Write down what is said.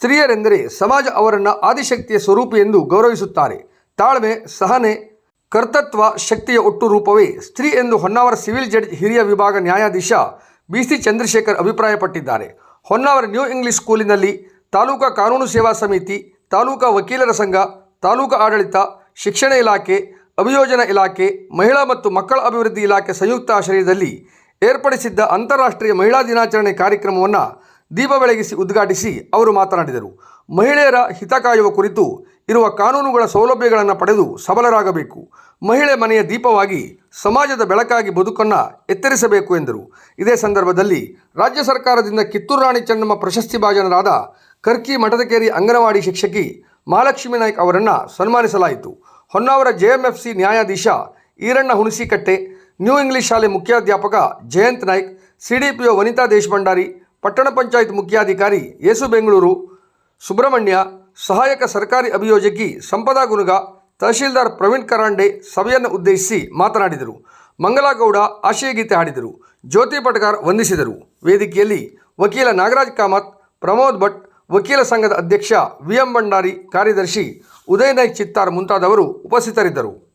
ಸ್ತ್ರೀಯರೆಂದರೆ ಸಮಾಜ ಅವರನ್ನು ಆದಿಶಕ್ತಿಯ ಸ್ವರೂಪ ಎಂದು ಗೌರವಿಸುತ್ತಾರೆ. ತಾಳ್ಮೆ, ಸಹನೆ, ಕರ್ತತ್ವ ಶಕ್ತಿಯ ಒಟ್ಟು ರೂಪವೇ ಸ್ತ್ರೀ ಎಂದು ಹೊನ್ನಾವರ ಸಿವಿಲ್ ಜಡ್ಜ್ ಹಿರಿಯ ವಿಭಾಗ ನ್ಯಾಯಾಧೀಶ ಬಿ ಸಿ ಚಂದ್ರಶೇಖರ್ ಅಭಿಪ್ರಾಯಪಟ್ಟಿದ್ದಾರೆ. ಹೊನ್ನಾವರ ನ್ಯೂ ಇಂಗ್ಲಿಷ್ ಸ್ಕೂಲಿನಲ್ಲಿ ತಾಲೂಕಾ ಕಾನೂನು ಸೇವಾ ಸಮಿತಿ, ತಾಲೂಕಾ ವಕೀಲರ ಸಂಘ, ತಾಲೂಕಾ ಆಡಳಿತ, ಶಿಕ್ಷಣ ಇಲಾಖೆ, ಅಭಿಯೋಜನಾ ಇಲಾಖೆ, ಮಹಿಳಾ ಮತ್ತು ಮಕ್ಕಳ ಅಭಿವೃದ್ಧಿ ಇಲಾಖೆ ಸಂಯುಕ್ತ ಆಶ್ರಯದಲ್ಲಿ ಏರ್ಪಡಿಸಿದ್ದ ಅಂತಾರಾಷ್ಟ್ರೀಯ ಮಹಿಳಾ ದಿನಾಚರಣೆ ಕಾರ್ಯಕ್ರಮವನ್ನು ದೀಪ ಬೆಳಗಿಸಿ ಉದ್ಘಾಟಿಸಿ ಅವರು ಮಾತನಾಡಿದರು. ಮಹಿಳೆಯರ ಹಿತ ಕಾಯುವ ಕುರಿತು ಇರುವ ಕಾನೂನುಗಳ ಸೌಲಭ್ಯಗಳನ್ನು ಪಡೆದು ಸಬಲರಾಗಬೇಕು. ಮಹಿಳೆ ಮನೆಯ ದೀಪವಾಗಿ ಸಮಾಜದ ಬೆಳಕಾಗಿ ಬದುಕನ್ನು ಎತ್ತರಿಸಬೇಕು ಎಂದರು. ಇದೇ ಸಂದರ್ಭದಲ್ಲಿ ರಾಜ್ಯ ಸರ್ಕಾರದಿಂದ ಕಿತ್ತೂರು ರಾಣಿ ಚೆನ್ನಮ್ಮ ಪ್ರಶಸ್ತಿ ಭಾಜನರಾದ ಕರ್ಕಿ ಮಠದಕೇರಿ ಅಂಗನವಾಡಿ ಶಿಕ್ಷಕಿ ಮಹಾಲಕ್ಷ್ಮೀ ನಾಯ್ಕ್ ಅವರನ್ನು ಸನ್ಮಾನಿಸಲಾಯಿತು. ಹೊನ್ನಾವರ ಜೆಎಂಎಫ್ಸಿ ನ್ಯಾಯಾಧೀಶ ಈರಣ್ಣ ಹುಣಸಿಕಟ್ಟೆ, ನ್ಯೂ ಇಂಗ್ಲಿಷ್ ಶಾಲೆ ಮುಖ್ಯಾಧ್ಯಾಪಕ ಜಯಂತ್ ನಾಯ್ಕ್ ಸಿಡಿಪಿಒ ವನಿತಾ ದೇಶಭಂಡಾರಿ ಪಟ್ಟಣ ಪಂಚಾಯತ್ ಮುಖ್ಯಾಧಿಕಾರಿ ಯೇಸು ಬೆಂಗಳೂರು, ಸುಬ್ರಹ್ಮಣ್ಯ, ಸಹಾಯಕ ಸರ್ಕಾರಿ ಅಭಿಯೋಜಕಿ ಸಂಪದಾ ಗುನುಗ, ತಹಶೀಲ್ದಾರ್ ಪ್ರವೀಣ್ ಕರಾಂಡೆ ಸಭೆಯನ್ನು ಉದ್ದೇಶಿಸಿ ಮಾತನಾಡಿದರು. ಮಂಗಲಾಗೌಡ ಆಶಯಗೀತೆ ಹಾಡಿದರು. ಜ್ಯೋತಿ ಪಟಕಾರ್ ವಂದಿಸಿದರು. ವೇದಿಕೆಯಲ್ಲಿ ವಕೀಲ ನಾಗರಾಜ್ ಕಾಮತ್, ಪ್ರಮೋದ್ ಭಟ್, ವಕೀಲ ಸಂಘದ ಅಧ್ಯಕ್ಷ ವಿ ಎಂ ಭಂಡಾರಿ, ಕಾರ್ಯದರ್ಶಿ ಉದಯ್ ನಾಯ್ಕ್ ಚಿತ್ತಾರ್ ಮುಂತಾದವರು ಉಪಸ್ಥಿತರಿದ್ದರು.